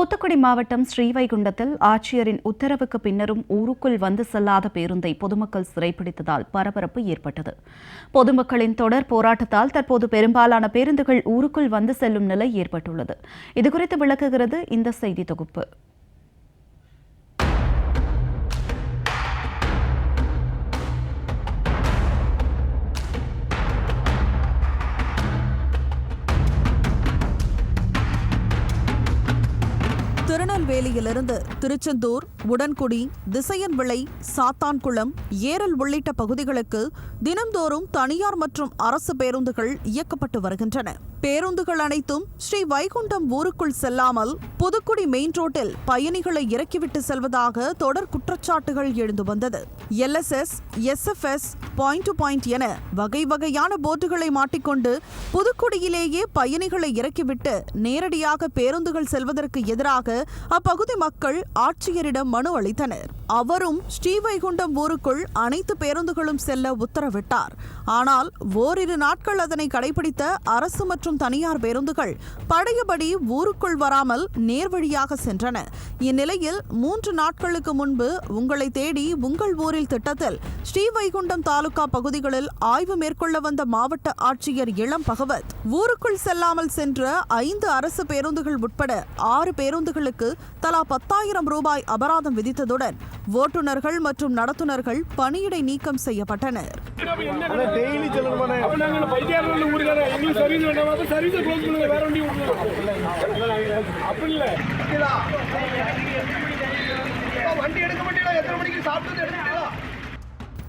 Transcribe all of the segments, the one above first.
தூத்துக்குடி மாவட்டம் ஸ்ரீவைகுண்டத்தில் ஆட்சியரின் உத்தரவுக்கு பின்னரும் ஊருக்குள் வந்து செல்லாத பேருந்தை பொதுமக்கள் சிறைப்பிடித்ததால் பரபரப்பு ஏற்பட்டது. பொதுமக்களின் தொடர் போராட்டத்தால் தற்போது பெரும்பாலான பேருந்துகள் ஊருக்குள் வந்து செல்லும் நிலை ஏற்பட்டுள்ளது. இதுகுறித்து விளக்குகிறது இந்த செய்தி தொகுப்பு. திருநெல்வேலியிலிருந்து திருச்செந்தூர் உடன்குடி திசையன் விளை சாத்தான்குளம் ஏரல் உள்ளிட்ட பகுதிகளுக்கு தினம்தோறும் தனியார் மற்றும் அரசு பேருந்துகள் இயக்கப்பட்டு வருகின்றன. பேருந்துகள் அனைத்தும் ஸ்ரீ வைகுண்டம் ஊருக்குள் செல்லாமல் புதுக்குடி மெயின் ரோட்டில் பயணிகளை இறக்கிவிட்டு செல்வதாக தொடர் குற்றச்சாட்டுகள் எழுந்து வந்தது. LSS SFS point to point என வகை வகையான போர்டுகளை மாட்டிக்கொண்டு புதுக்குடியிலேயே பயணிகளை இறக்கிவிட்டு நேரடியாக பேருந்துகள் செல்வதற்கு எதிராக அப்பகுதி மக்கள் ஆட்சியரிடம் மனு அளித்தனர். அவரும் ஸ்ரீவைகுண்டம் ஊருக்குள் அனைத்து பேருந்துகளும் செல்ல உத்தரவிட்டார். ஆனால் ஓரிரு நாட்கள் அதனை கடைபிடித்த அரசு மற்றும் தனியார் பேருந்துகள் பழையபடி ஊருக்குள் வராமல் நேர்வழியாக சென்றன. இந்நிலையில் மூன்று நாட்களுக்கு முன்பு உங்களை தேடி உங்கள் ஊரில் திட்டத்தில் ஸ்ரீவைகுண்டம் தாலுகா பகுதிகளில் ஆய்வு மேற்கொள்ள வந்த மாவட்ட ஆட்சியர் இளம் பகவத் ஊருக்குள் செல்லாமல் சென்ற ஐந்து அரசு பேருந்துகள் உட்பட ஆறு பேருந்துகளுக்கு தலா பத்தாயிரம் ரூபாய் அபராதம் விதித்ததுடன் ஓட்டுநர்கள் மற்றும் நடத்துனர்கள் பணியிடை நீக்கம் செய்யப்பட்டனர். வண்டி எடுக்க மாட்டீங்களா? எத்தனை மணிக்கு சாப்பிட்டு எடுத்துட்டீங்களா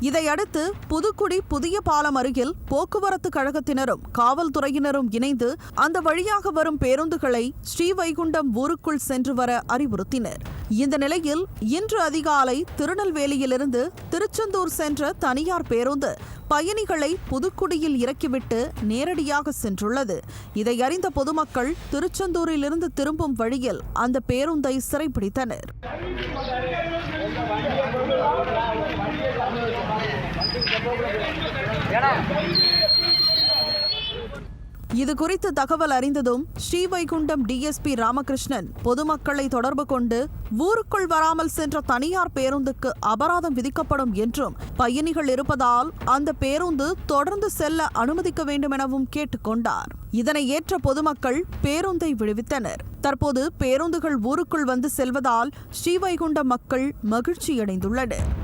இதையடுத்து புதுக்குடி புதிய பாலம் அருகில் போக்குவரத்து கழகத்தினரும் காவல்துறையினரும் இணைந்து அந்த வழியாக வரும் பேருந்துகளை ஸ்ரீவைகுண்டம் ஊருக்குள் சென்று வர அறிவுறுத்தினர். இந்த நிலையில் இன்று அதிகாலை திருநெல்வேலியிலிருந்து திருச்செந்தூர் சென்ற தனியார் பேருந்து பயணிகளை புதுக்குடியில் இறக்கிவிட்டு நேரடியாக சென்றுள்ளது. இதை அறிந்த பொதுமக்கள் திருச்செந்தூரிலிருந்து திரும்பும் வழியில் அந்த பேருந்தை சிறைப்பிடித்தனர் இது குறித்து தகவல் அறிந்ததும் ஸ்ரீவைகுண்டம் டிஎஸ்பி ராமகிருஷ்ணன் பொதுமக்களை தொடர்பு கொண்டு ஊருக்குள் வராமல் சென்ற தனியார் பேருந்துக்கு அபராதம் விதிக்கப்படும் என்றும் பயணிகள் இருப்பதால் அந்த பேருந்து தொடர்ந்து செல்ல அனுமதிக்க வேண்டும் எனவும் கேட்டுக்கொண்டார் இதனை ஏற்ற பொதுமக்கள் பேருந்தை விடுவித்தனர். தற்போது பேருந்துகள் ஊருக்குள் வந்து செல்வதால் ஸ்ரீவைகுண்டம் மக்கள் மகிழ்ச்சியடைந்துள்ளனர்.